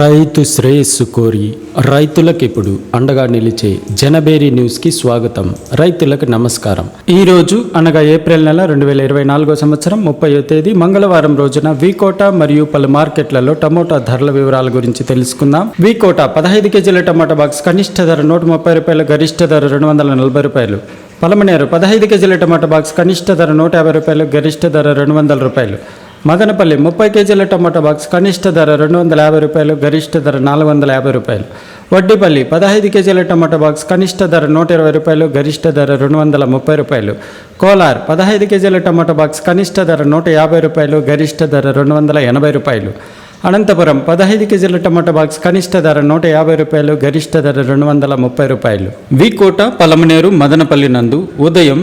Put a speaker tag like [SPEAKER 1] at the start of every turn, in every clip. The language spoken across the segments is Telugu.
[SPEAKER 1] రైతు శ్రేయస్సు కోరి రైతులకు ఇప్పుడు అండగా నిలిచే జనబేరి న్యూస్కి స్వాగతం. రైతులకు నమస్కారం. ఈ రోజు అనగా ఏప్రిల్ నెల రెండు వేల ఇరవై నాలుగో సంవత్సరం ముప్పయో తేదీ మంగళవారం రోజున వీకోట మరియు పలు మార్కెట్లలో టమోటా ధరల వివరాల గురించి తెలుసుకుందాం. వీకోట పదహైదు కేజీల టమాటా బాక్స్ కనిష్ట ధర నూట ముప్పై రూపాయలు గరిష్ట ధర రెండు వందల నలభై రూపాయలు. పలమనేరు పదహైదు కేజీల టమాటా బాక్స్ కనిష్ట ధర నూట యాభై రూపాయలు గరిష్ట ధర రెండు వందల రూపాయలు. మదనపల్లి ముప్పై కేజీల టమాటా బాక్స్ కనిష్ట ధర రెండు వందల యాభై రూపాయలు గరిష్ట ధర నాలుగు వందల యాభై రూపాయలు. వడ్డీపల్లి పదహైదు కేజీల టమాటా బాక్స్ కనిష్ట ధర నూట ఇరవై రూపాయలు గరిష్ట ధర రెండు వందల ముప్పై రూపాయలు. కోలార్ పదహైదు కేజీల టమాటా బాక్స్ కనిష్ట ధర నూట యాభై రూపాయలు గరిష్ట ధర రెండు వందల ఎనభై రూపాయలు. అనంతపురం పదహైదు కేజీల టమాటా బాక్స్ కనిష్ట ధర నూట యాభై రూపాయలు గరిష్ట ధర రెండు వందల ముప్పై రూపాయలు. వికోట పలమనేరు మదనపల్లి నందు ఉదయం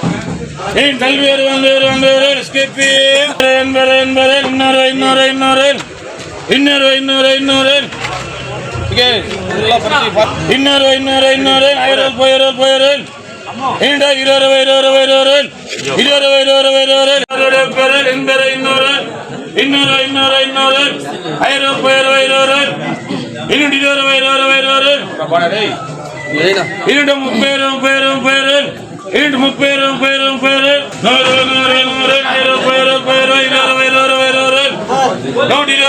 [SPEAKER 2] பல்வேறு பல்வேறு பல்வேறு ஸ்கிப்பி என்பது என்பது இன்னொரு இன்னொரு இன்னொரு இன்னொரு. இன்னொரு இன்னொரு இன்னொரு. இன்னொரு இன்னொரு ஐரோல் போயிரோல் போயிரோல் ஏண்டா இருபது இருபது இருபது இருபது இருபது இருபது என்பது இன்னொரு இன்னொரு. இன்னொரு இன்னொரு ஐரோல் போயிரோல் இருபது இன்னொரு இருபது இருபது இருபது இன்னொரு முப்பது முப்பது முப்பது. இன்று முப்பேரும் பேரும் பேரு நூறு நூறு நூறு பேரு பேரு பேரு இருபது இருபது இருபது